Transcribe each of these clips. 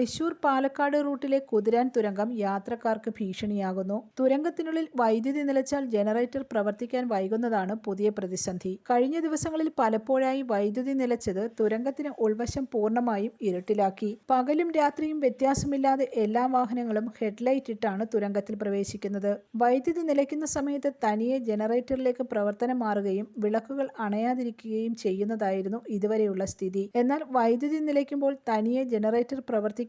തൃശൂർ പാലക്കാട് റൂട്ടിലെ കുതിരാൻ തുരങ്കം യാത്രക്കാർക്ക് ഭീഷണിയാകുന്നു. തുരങ്കത്തിനുള്ളിൽ വൈദ്യുതി നിലച്ചാൽ ജനറേറ്റർ പ്രവർത്തിക്കാൻ വൈകുന്നതാണ് പുതിയ പ്രതിസന്ധി. കഴിഞ്ഞ ദിവസങ്ങളിൽ പലപ്പോഴായി വൈദ്യുതി നിലച്ചത് തുരങ്കത്തിന് ഉൾവശം പൂർണമായും ഇരുട്ടിലാക്കി. പകലും രാത്രിയും വ്യത്യാസമില്ലാതെ എല്ലാ വാഹനങ്ങളും ഹെഡ്ലൈറ്റ് ഇട്ടാണ് തുരങ്കത്തിൽ പ്രവേശിക്കുന്നത്. വൈദ്യുതി നിലയ്ക്കുന്ന സമയത്ത് തനിയെ ജനറേറ്ററിലേക്ക് പ്രവർത്തനം മാറുകയും വിളക്കുകൾ അണയാതിരിക്കുകയും ചെയ്യുന്നതായിരുന്നു ഇതുവരെയുള്ള സ്ഥിതി. എന്നാൽ വൈദ്യുതി നിലയ്ക്കുമ്പോൾ തനിയെ ജനറേറ്റർ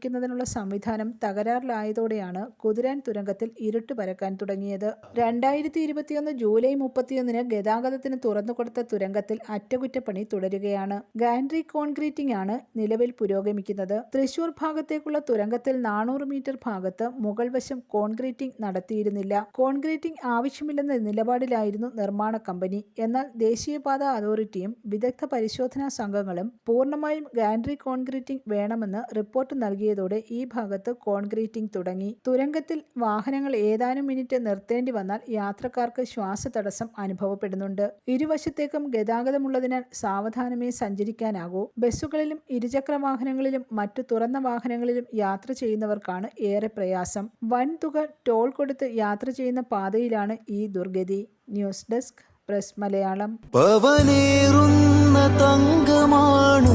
പ്രവർത്തിക്കുന്നതിനുള്ള സംവിധാനം തകരാറിലായതോടെയാണ് കുതിരാൻ തുരങ്കത്തിൽ ഇരുട്ട് പരക്കാൻ തുടങ്ങിയത്. രണ്ടായിരത്തി ഇരുപത്തിയൊന്ന് ജൂലൈ മുപ്പത്തിയൊന്നിന് ഗതാഗതത്തിന് തുറന്നുകൊടുത്ത തുരങ്കത്തിൽ അറ്റകുറ്റപ്പണി തുടരുകയാണ്. ഗാൻഡ്രി കോൺക്രീറ്റിംഗ് ആണ് നിലവിൽ പുരോഗമിക്കുന്നത്. തൃശൂർ ഭാഗത്തേക്കുള്ള തുരങ്കത്തിൽ നാനൂറ് മീറ്റർ ഭാഗത്ത് മുകൾ വശം കോൺക്രീറ്റിംഗ് നടത്തിയിരുന്നില്ല. കോൺക്രീറ്റിംഗ് ആവശ്യമില്ലെന്ന നിലപാടിലായിരുന്നു നിർമ്മാണ കമ്പനി. എന്നാൽ ദേശീയപാത അതോറിറ്റിയും വിദഗ്ധ പരിശോധനാ സംഘങ്ങളും പൂർണമായും ഗാൻഡ്രി കോൺക്രീറ്റിംഗ് വേണമെന്ന് റിപ്പോർട്ട് നൽകിയതോടെ ഈ ഭാഗത്ത് കോൺക്രീറ്റിംഗ് തുടങ്ങി. തുരങ്കത്തിൽ വാഹനങ്ങൾ ഏതാനും മിനിറ്റ് നിർത്തേണ്ടി വന്നാൽ യാത്രക്കാർക്ക് ശ്വാസതടസ്സം അനുഭവപ്പെടുന്നുണ്ട്. ഇരുവശത്തേക്കും ഗതാഗതമുള്ളതിനാൽ സാവധാനമേ സഞ്ചരിക്കാനാകൂ. ബസ്സുകളിലും ഇരുചക്ര വാഹനങ്ങളിലും മറ്റു തുറന്ന വാഹനങ്ങളിലും യാത്ര ചെയ്യുന്നവർക്കാണ് ഏറെ പ്രയാസം. വൻതുക ടോൾ കൊടുത്ത് യാത്ര ചെയ്യുന്ന പാതയിലാണ് ഈ ദുർഗതി. News desk press Malayalam. തങ്കമാണു